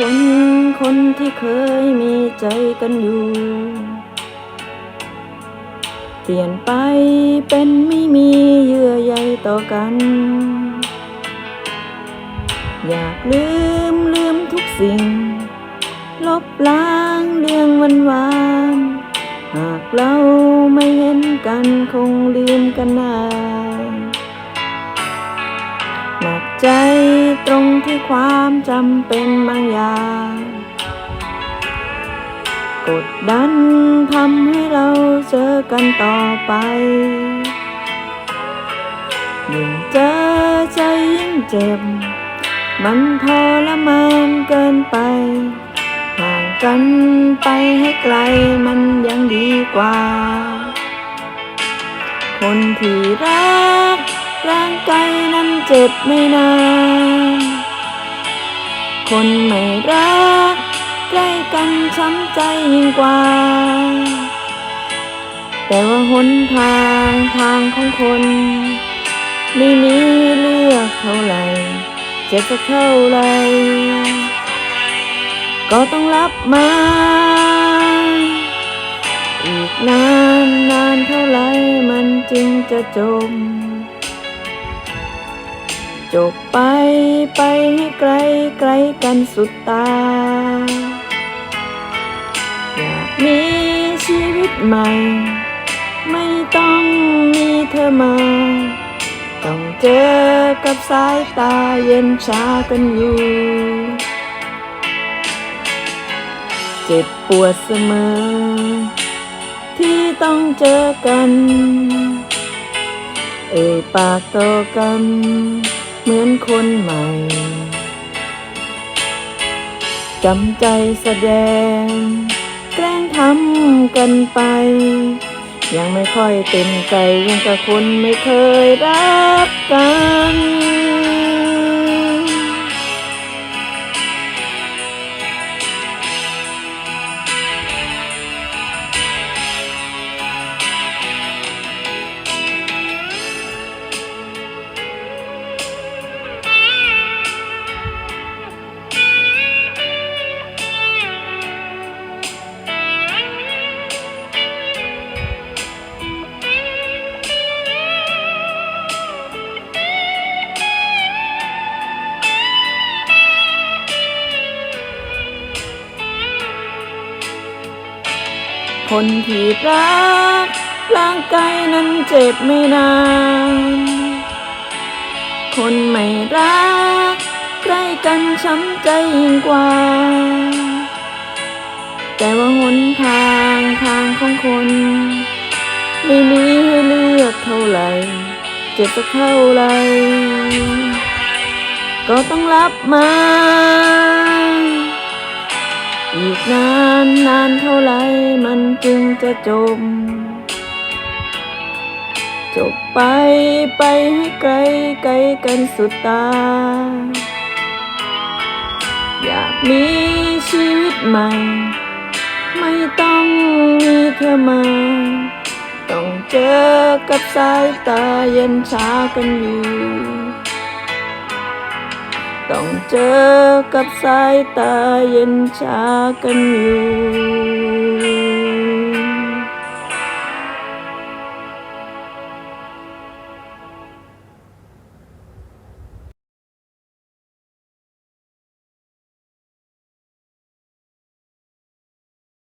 คนคนที่เคยมีใจกันอยู่ เปลี่ยนไปเป็นไม่มีเยื่อใยต่อกัน อยากลืมลืมทุกสิ่ง ลบล้างเรื่องวันวาน หากเราไม่เห็นกันคงลืมกันนาน ใจตรงที่ความจำเป็นบางอย่าง กดดันทำให้เราเจอกันต่อไปยิ่งเจอใจยิ่งเจ็บ มันทรมานเกินไปห่างกันไปให้ไกลมันยังดีกว่า คนที่รัก ร่างกายนั้นเจ็บไม่นาน คนไม่รักใกล้กันช้ำใจยิ่งกว่า แต่ว่าหนทางทางของคน ไม่มีเลือกเท่าไหร่เจ็บสักเท่าไหร่ก็ต้องรับมา อีกนานนานเท่าไหร่มันจึงจะจบ จบไปไปให้ไกลไกลกันสุดตา อยากมีชีวิตใหม่ ไม่ต้องมีเธอมา ต้องเจอกับสายตาเย็นชากันอยู่ เจ็บปวดเสมอ ที่ต้องเจอกัน เอ่ยปากต่อกัน เหมือนคนใหม่จำใจแสดง แกล้งทำกันไป ยังไม่ค่อยเต็มใจยังกับคนไม่เคยรักกัน คนที่รักร่างกายนั้นเจ็บไม่นาน คนไม่รัก ใกล้กันช้ำใจยิ่งกว่า แต่ว่าหนทางทางของคน ไม่มีให้เลือกเท่าไหร่ เจ็บสักเท่าไหร่ ก็ต้องรับมา อีกนานนานเท่าไรมันจึงจะจบจบไปไปให้ไกลไกลกันสุดตา อยากมีชีวิตใหม่ ไม่ต้องมีเธอมา ต้องเจอกับสายตาเย็นชากันอยู่ ต้องเจอกับสายตาเย็นชากันอยู่